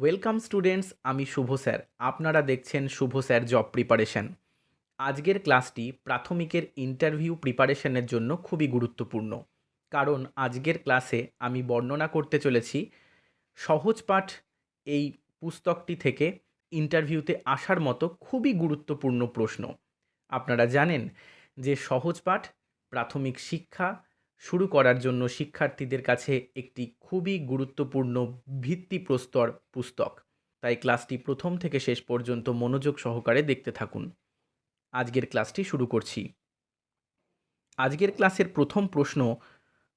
Welcome students আমি শুভ sir. আপনারা দেখছেন শুভ স্যার জব প্রিপারেশন আজকের ক্লাসটি প্রাথমিকের ইন্টারভিউ প্রিপারেশনের জন্য খুবই গুরুত্বপূর্ণ। কারণ আজকের ক্লাসে আমি বর্ণনা করতে চলেছি সহজ পাঠ এই পুস্তকটি থেকে ইন্টারভিউতে আসার মতো খুবই গুরুত্বপূর্ণ প্রশ্ন। আপনারা জানেন যে সহজ পাঠ প্রাথমিক শিক্ষা শুরু করার জন্য শিক্ষার্থীদের কাছে একটি খুবই গুরুত্বপূর্ণ ভিত্তিপ্রস্তর পুস্তক। তাই ক্লাসটি প্রথম থেকে শেষ পর্যন্ত মনোযোগ সহকারে দেখতে থাকুন। আজকের ক্লাসটি শুরু করছি। আজকের ক্লাসের প্রথম প্রশ্ন,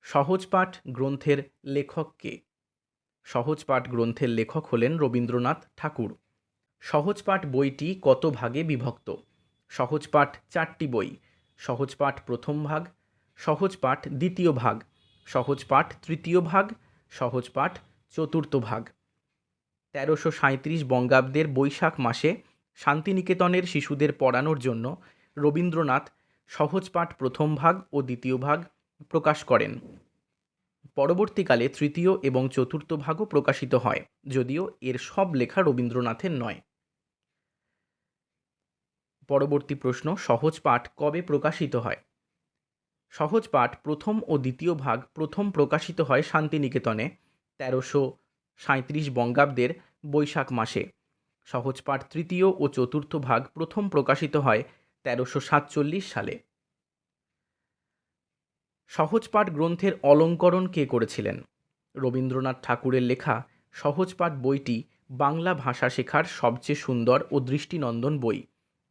সহজ পাঠ গ্রন্থের লেখক কে? সহজ পাঠ গ্রন্থের লেখক হলেন রবীন্দ্রনাথ ঠাকুর। সহজ পাঠ বইটি কত ভাগে বিভক্ত? সহজ পাঠ চারটি বই। সহজ পাঠ প্রথম ভাগ সহজ পাঠ দ্বিতীয় ভাগ। সহজ পাঠ তৃতীয় ভাগ, সহজ পাঠ চতুর্থ ভাগ। তেরোশো সাঁত্রিশ বঙ্গাব্দের বৈশাখ মাসে শান্তিনিকেতনের শিশুদের পড়ানোর জন্য রবীন্দ্রনাথ সহজ পাঠ প্রথম ভাগ ও দ্বিতীয় ভাগ প্রকাশ করেন। পরবর্তীকালে তৃতীয় এবং চতুর্থ ভাগও প্রকাশিত হয়, যদিও এর সব লেখা রবীন্দ্রনাথের নয়। পরবর্তী প্রশ্ন, সহজ পাঠ কবে প্রকাশিত হয়? সহজ পাঠ প্রথম ও দ্বিতীয় ভাগ প্রথম প্রকাশিত হয় শান্তিনিকেতনে, তেরোশো সাঁত্রিশ বঙ্গাব্দের বৈশাখ মাসে। সহজ পাঠ তৃতীয় ও চতুর্থ ভাগ প্রথম প্রকাশিত হয় তেরোশো সাতচল্লিশ সালে। সহজ পাঠ গ্রন্থের অলঙ্করণ কে করেছিলেন? রবীন্দ্রনাথ ঠাকুরের লেখা সহজ পাঠ বইটি বাংলা ভাষা শেখার সবচেয়ে সুন্দর ও দৃষ্টিনন্দন বই।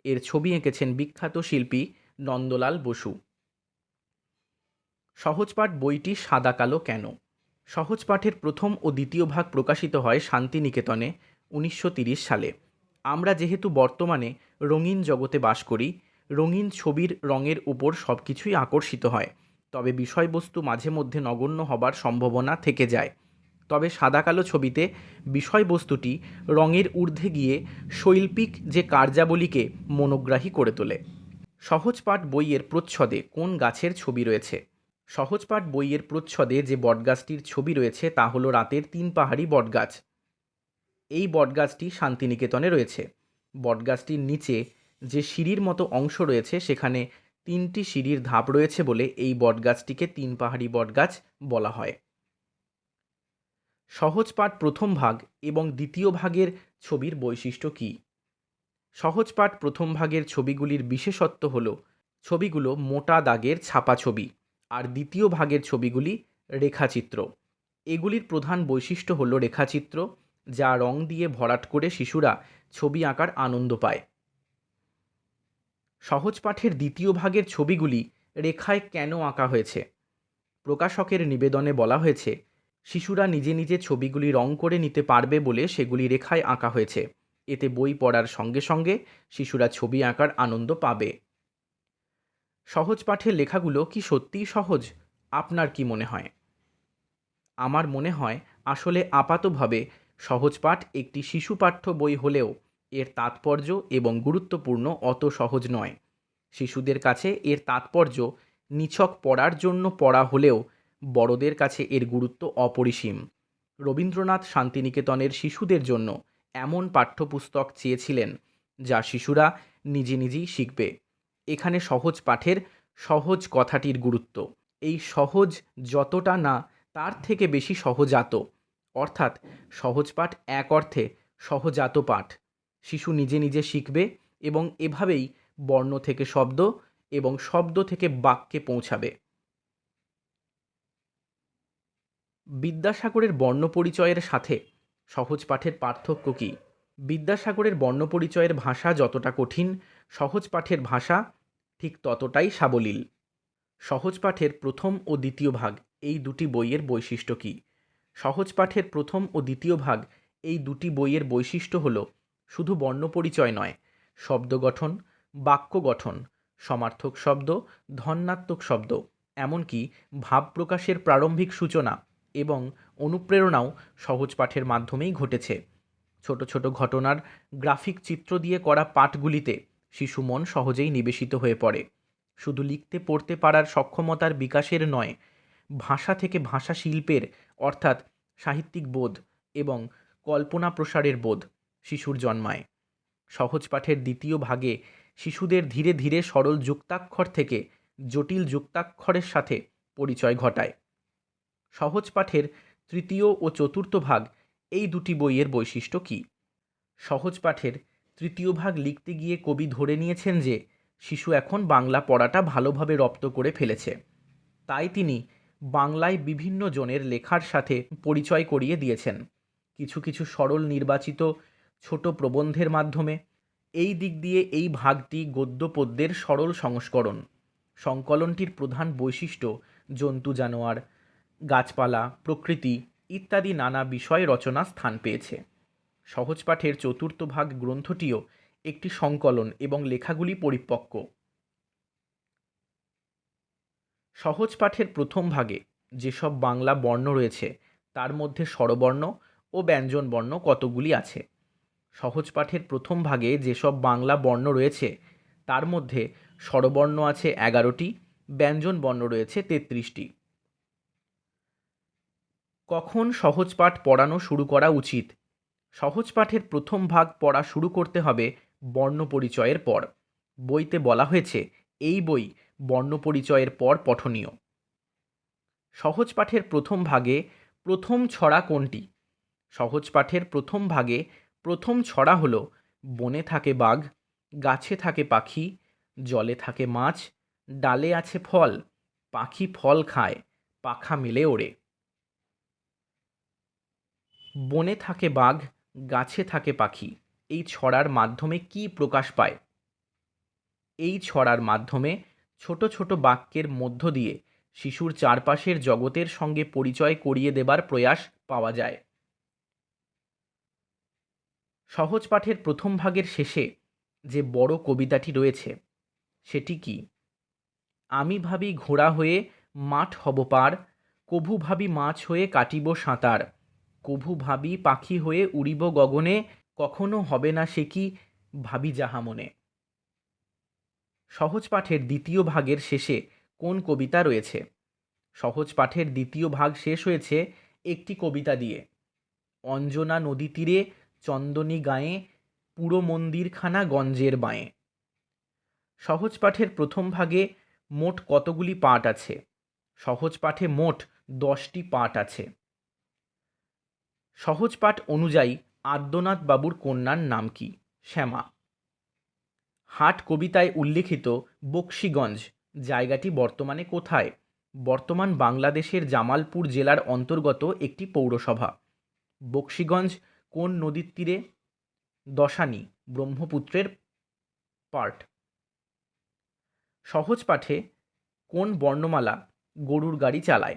এর ছবি এঁকেছেন বিখ্যাত শিল্পী নন্দলাল বসু। সহজপাঠ বইটি সাদা কালো কেন? সহজপাঠের প্রথম ও দ্বিতীয় ভাগ প্রকাশিত হয় শান্তিনিকেতনে, উনিশশো সালে। আমরা যেহেতু বর্তমানে রঙিন জগতে বাস করি, রঙিন ছবির রঙের উপর সব কিছুই আকর্ষিত হয়, তবে বিষয়বস্তু মাঝে মধ্যে নগণ্য হবার সম্ভাবনা থেকে যায়। তবে সাদা কালো ছবিতে বিষয়বস্তুটি রঙের ঊর্ধ্বে গিয়ে শৈল্পিক যে কার্যাবলীকে মনোগ্রাহী করে তোলে। সহজপাঠ বইয়ের প্রচ্ছদে কোন গাছের ছবি রয়েছে? সহজপাঠ বইয়ের প্রচ্ছদে যে বটগাছটির ছবি রয়েছে তা হলো রাতের তিন পাহাড়ি বটগাছ। এই বটগাছটি শান্তিনিকেতনে রয়েছে। বটগাছটির নিচে যে সিঁড়ির মতো অংশ রয়েছে, সেখানে তিনটি সিঁড়ির ধাপ রয়েছে বলে এই বটগাছটিকে তিন পাহাড়ি বটগাছ বলা হয়। সহজ পাঠ প্রথম ভাগ এবং দ্বিতীয় ভাগের ছবির বৈশিষ্ট্য কী? সহজ পাঠ প্রথম ভাগের ছবিগুলির বিশেষত্ব হল, ছবিগুলো মোটা দাগের ছাপা ছবি। আর দ্বিতীয় ভাগের ছবিগুলি রেখাচিত্র। এগুলির প্রধান বৈশিষ্ট্য হলো রেখাচিত্র, যা রং দিয়ে ভরাট করে শিশুরা ছবি আঁকার আনন্দ পায়। সহজ পাঠের দ্বিতীয় ভাগের ছবিগুলি রেখায় কেন আঁকা হয়েছে? প্রকাশকের নিবেদনে বলা হয়েছে, শিশুরা নিজে নিজে ছবিগুলি রং করে নিতে পারবে বলে সেগুলি রেখায় আঁকা হয়েছে। এতে বই পড়ার সঙ্গে সঙ্গে শিশুরা ছবি আঁকার আনন্দ পাবে। সহজ পাঠের লেখাগুলো কি সত্যিই সহজ? আপনার কি মনে হয়? আমার মনে হয় আসলে আপাতভাবে সহজ পাঠ একটি শিশু পাঠ্য বই হলেও এর তাৎপর্য এবং গুরুত্বপূর্ণ অত সহজ নয়। শিশুদের কাছে এর তাৎপর্য নিছক পড়ার জন্য পড়া হলেও বড়দের কাছে এর গুরুত্ব অপরিসীম। রবীন্দ্রনাথ শান্তিনিকেতনের শিশুদের জন্য এমন পাঠ্যপুস্তক চেয়েছিলেন যা শিশুরা নিজে নিজেই শিখবে। এখানে সহজ পাঠের সহজ কথাটির গুরুত্ব। এই সহজ যতটা না, তার থেকে বেশি সহজাত। অর্থাৎ, সহজ পাঠ এক অর্থে সহজাত পাঠ। শিশু নিজে নিজে শিখবে এবং এভাবেই বর্ণ থেকে শব্দ এবং শব্দ থেকে বাক্যে পৌঁছাবে। বিদ্যাসাগরের বর্ণপরিচয়ের সাথে সহজ পাঠের পার্থক্য কী? বিদ্যাসাগরের বর্ণপরিচয়ের ভাষা যতটা কঠিন সহজ পাঠের ভাষা ঠিক ততটাই সাবলীল। সহজ পাঠের প্রথম ও দ্বিতীয় ভাগ, এই দুটি বইয়ের বৈশিষ্ট্য কী? সহজ পাঠের প্রথম ও দ্বিতীয় ভাগ, এই দুটি বইয়ের বৈশিষ্ট্য হল শুধু বর্ণপরিচয় নয়, শব্দ গঠন, বাক্য গঠন, সমার্থক শব্দ ধন্যাত্মক শব্দ, এমনকি ভাব প্রকাশের প্রারম্ভিক সূচনা এবং অনুপ্রেরণাও সহজ পাঠের মাধ্যমেই ঘটেছে। ছোট ছোট ঘটনার গ্রাফিক চিত্র দিয়ে করা পাঠগুলিতে শিশু মন সহজেই নিবেশিত হয়ে পড়ে। শুধু লিখতে পড়তে পারার সক্ষমতার বিকাশের নয়, ভাষা থেকে ভাষা শিল্পের, অর্থাৎ সাহিত্যিক বোধ এবং কল্পনা প্রসারের বোধ শিশুর জন্মায়। সহজ পাঠের দ্বিতীয় ভাগে শিশুদের ধীরে ধীরে সরল যুক্তাক্ষর থেকে জটিল যুক্তাক্ষরের সাথে পরিচয় ঘটায়। সহজ পাঠের তৃতীয় ও চতুর্থ ভাগ এই দুটি বইয়ের বৈশিষ্ট্য কী? সহজ পাঠের তৃতীয় ভাগ লিখতে গিয়ে কবি ধরে নিয়েছেন যে, শিশু এখন বাংলা পড়াটা ভালোভাবে রপ্ত করে ফেলেছে। তাই তিনি বাংলায় বিভিন্ন জনের লেখার সাথে পরিচয় করিয়ে দিয়েছেন। কিছু কিছু সরল নির্বাচিত ছোট প্রবন্ধের মাধ্যমে। এই দিক দিয়ে এই ভাগটি গদ্য পদ্যের সরল সংস্করণ। সংকলনটির প্রধান বৈশিষ্ট্য জন্তু, জানোয়ার, গাছপালা, প্রকৃতি ইত্যাদি নানা বিষয় রচনা স্থান পেয়েছে। সহজ পাঠের চতুর্থ ভাগ গ্রন্থটিও একটি সংকলন এবং লেখাগুলি পরিপক্ক। সহজ পাঠের প্রথম ভাগে যেসব বাংলা বর্ণ রয়েছে, তার মধ্যে স্বরবর্ণ ও ব্যঞ্জনবর্ণ কতগুলি আছে? সহজ পাঠের প্রথম ভাগে যেসব বাংলা বর্ণ রয়েছে, তার মধ্যে স্বরবর্ণ আছে এগারোটি ব্যঞ্জন বর্ণ রয়েছে তেত্রিশটি। কখন সহজ পাঠ পড়ানো শুরু করা উচিত? সহজ পাঠের প্রথম ভাগ পড়া শুরু করতে হবে বর্ণ পরিচয়ের পর। বইতে বলা হয়েছে, এই বই বর্ণ পরিচয়ের পর পঠনীয়। সহজ পাঠের প্রথম ভাগে প্রথম ছড়া কোনটি? সহজ পাঠের প্রথম ভাগে প্রথম ছড়া হলো, বনে থাকে বাঘ, গাছে থাকে পাখি, জলে থাকে মাছ, ডালে আছে ফল, পাখি ফল খায়, পাখা মেলে ওড়ে। বনে থাকে বাঘ গাছে থাকে পাখি, এই ছড়ার মাধ্যমে কি প্রকাশ পায়? এই ছড়ার মাধ্যমে ছোট ছোট বাক্যের মধ্য দিয়ে শিশুর চারপাশের জগতের সঙ্গে পরিচয় করিয়ে দেবার প্রয়াস পাওয়া যায়। সহজ পাঠের প্রথম ভাগের শেষে যে বড় কবিতাটি রয়েছে, সেটি কি? আমি ভাবি ঘোড়া হয়ে মাঠ হব পার, কভু ভাবি মাছ হয়ে কাটিব সাঁতার। কভু ভাবি পাখি হয়ে উড়িব গগনে, কখনো হবে না সে কি, ভাবি যাহা মনে। সহজ পাঠের দ্বিতীয় ভাগের শেষে কোন কবিতা রয়েছে? সহজ পাঠের দ্বিতীয় ভাগ শেষ হয়েছে একটি কবিতা দিয়ে। অঞ্জনা নদী তীরে, চন্দনী গায়ে, পুরো মন্দিরখানা গঞ্জের বাঁয়ে। সহজ পাঠের প্রথম ভাগে মোট কতগুলি পাঠ আছে? সহজ পাঠে মোট দশটি পাঠ আছে। সহজ পাঠ অনুযায়ী আদ্যনাথ বাবুর কন্যার নাম কি? শ্যামা। হাট কবিতায় উল্লিখিত বক্সিগঞ্জ, জায়গাটি বর্তমানে কোথায়? বর্তমান বাংলাদেশের জামালপুর জেলার অন্তর্গত একটি পৌরসভা। বক্সিগঞ্জ কোন নদীর তীরে? দশানি, ব্রহ্মপুত্রের পার্ট। সহজ পাঠে কোন বর্ণমালা গরুর গাড়ি চালায়?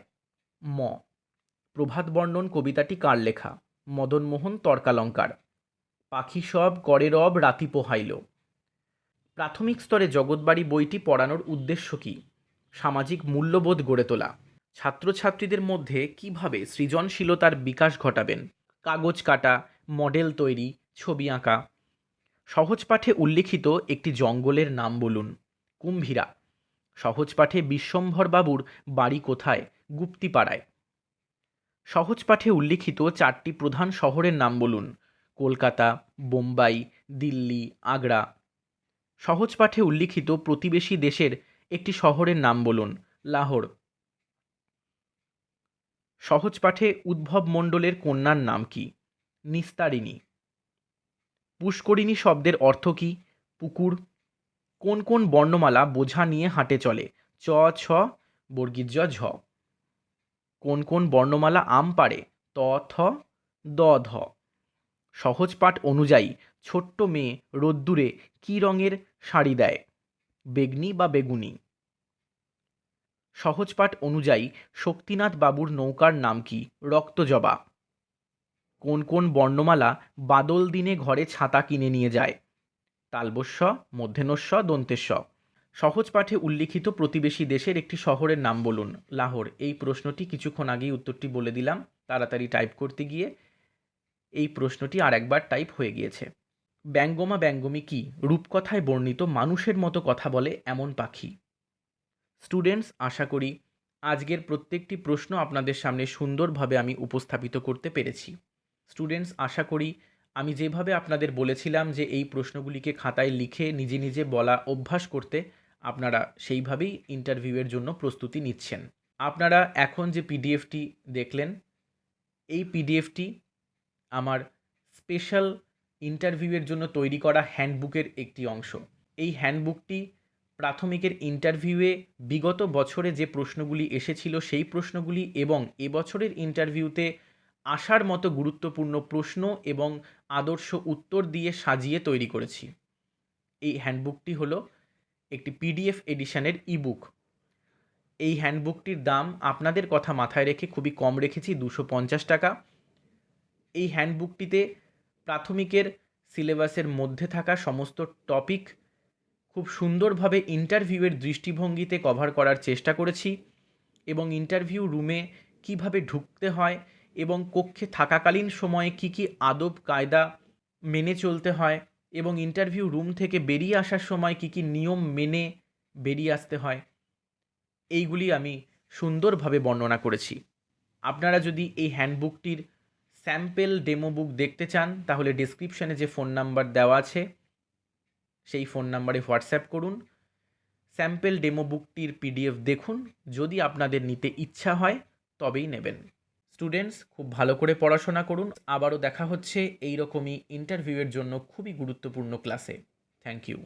ম। প্রভাত বর্ণন কবিতাটি কার লেখা? মদনমোহন তর্কালঙ্কার। পাখি সব করে রব রাতি পোহাইল। প্রাথমিক স্তরে জগৎবাড়ি বইটি পড়ানোর উদ্দেশ্য কী? সামাজিক মূল্যবোধ গড়ে তোলা। ছাত্রছাত্রীদের মধ্যে কীভাবে সৃজনশীলতার বিকাশ ঘটাবেন? কাগজ কাটা, মডেল তৈরি, ছবি আঁকা। সহজ পাঠে উল্লিখিত একটি জঙ্গলের নাম বলুন, কুম্ভীরা। সহজ পাঠে বিশ্বম্ভর বাবুর বাড়ি কোথায়? গুপ্তিপাড়ায়। সহজ পাঠে উল্লিখিত চারটি প্রধান শহরের নাম বলুন। কলকাতা, বোম্বাই, দিল্লি, আগ্রা। সহজ পাঠে উল্লিখিত প্রতিবেশী দেশের একটি শহরের নাম বলুন, লাহোর। সহজ পাঠে উদ্ভব মণ্ডলের কন্যার নাম কি? নিস্তারিণী। পুষ্করিণী শব্দের অর্থ কী? পুকুর। কোন কোন বর্ণমালা বোঝা নিয়ে হাঁটে চলে? চ, ছ বর্গীর জ ঝ। কোন কোন বর্ণমালা আম পারে ত, থ, দ, ধ। সহজ পাঠ অনুযায়ী, ছোট্ট মেয়ে রোদ্দুরে কী রঙের শাড়ি দেয়? বেগনি বা বেগুনি? সহজ পাঠ অনুযায়ী, শক্তিনাথ বাবুর নৌকার নাম কি? রক্তজবা কোন কোন বর্ণমালা বাদল দিনে ঘরে ছাতা কিনে নিয়ে যায়? তালবস্য, মধ্যেনস্য দন্তেস্ব সহজ পাঠে উল্লিখিত প্রতিবেশী দেশের একটি শহরের নাম বলুন, লাহোর। এই প্রশ্নটি কিছুক্ষণ আগেই উত্তরটি বলে দিলাম। তাড়াতাড়ি টাইপ করতে গিয়ে এই প্রশ্নটি আর একবার টাইপ হয়ে গিয়েছে। ব্যঙ্গমা ব্যঙ্গমী কি? রূপকথায় বর্ণিত মানুষের মতো কথা বলে এমন পাখি। স্টুডেন্টস, আশা করি আজকের প্রত্যেকটি প্রশ্ন আপনাদের সামনে সুন্দরভাবে আমি উপস্থাপিত করতে পেরেছি। স্টুডেন্টস, আশা করি আমি যেভাবে আপনাদের বলেছিলাম যে এই প্রশ্নগুলিকে খাতায় লিখে নিজে নিজে বলা, অভ্যাস করতে আপনারা সেইভাবেই ইন্টারভিউয়ের জন্য প্রস্তুতি নিচ্ছেন। আপনারা এখন যে পিডিএফটি দেখলেন, এই পিডিএফটি আমার স্পেশাল ইন্টারভিউয়ের জন্য তৈরি করা হ্যান্ডবুকের একটি অংশ। এই হ্যান্ডবুকটি প্রাথমিকের ইন্টারভিউয়ে বিগত বছরে যে প্রশ্নগুলি এসেছিল সেই প্রশ্নগুলি এবং এবছরের ইন্টারভিউতে আসার মতো গুরুত্বপূর্ণ প্রশ্ন এবং আদর্শ উত্তর দিয়ে সাজিয়ে তৈরি করেছি। এই হ্যান্ডবুকটি হলো একটি পিডিএফ এডিশনের ইবুক এই হ্যান্ডবুকটির দাম আপনাদের কথা মাথায় রেখে খুবই কম রেখেছি, দুশো পঞ্চাশ টাকা। এই হ্যান্ডবুকটিতে প্রাথমিকের সিলেবাসের মধ্যে থাকা সমস্ত টপিক খুব সুন্দরভাবে ইন্টারভিউয়ের দৃষ্টিভঙ্গিতে কভার করার চেষ্টা করেছি এবং ইন্টারভিউ রুমে কীভাবে ঢুকতে হয় এবং কক্ষে থাকাকালীন সময়ে কি কি আদব কায়দা মেনে চলতে হয় এবং ইন্টারভিউ রুম থেকে বেরিয়ে আসার সময় কি কি নিয়ম মেনে বেরিয়ে আসতে হয়, এইগুলি আমি সুন্দরভাবে বর্ণনা করেছি। আপনারা যদি এই হ্যান্ডবুকটির স্যাম্পেল ডেমো বুক দেখতে চান, তাহলে ডিসক্রিপশানে যে ফোন নাম্বার দেওয়া আছে, সেই ফোন নাম্বারে হোয়াটসঅ্যাপ করুন। স্যাম্পেল ডেমো বুকটির পিডিএফ দেখুন। যদি আপনাদের নিতে ইচ্ছা হয়, তবেই নেবেন। স্টুডেন্টস খুব ভালো করে পড়াশোনা করুন। আবারও দেখা হচ্ছে এই রকমই ইন্টারভিউয়ের জন্য খুবই গুরুত্বপূর্ণ ক্লাসে থ্যাংক ইউ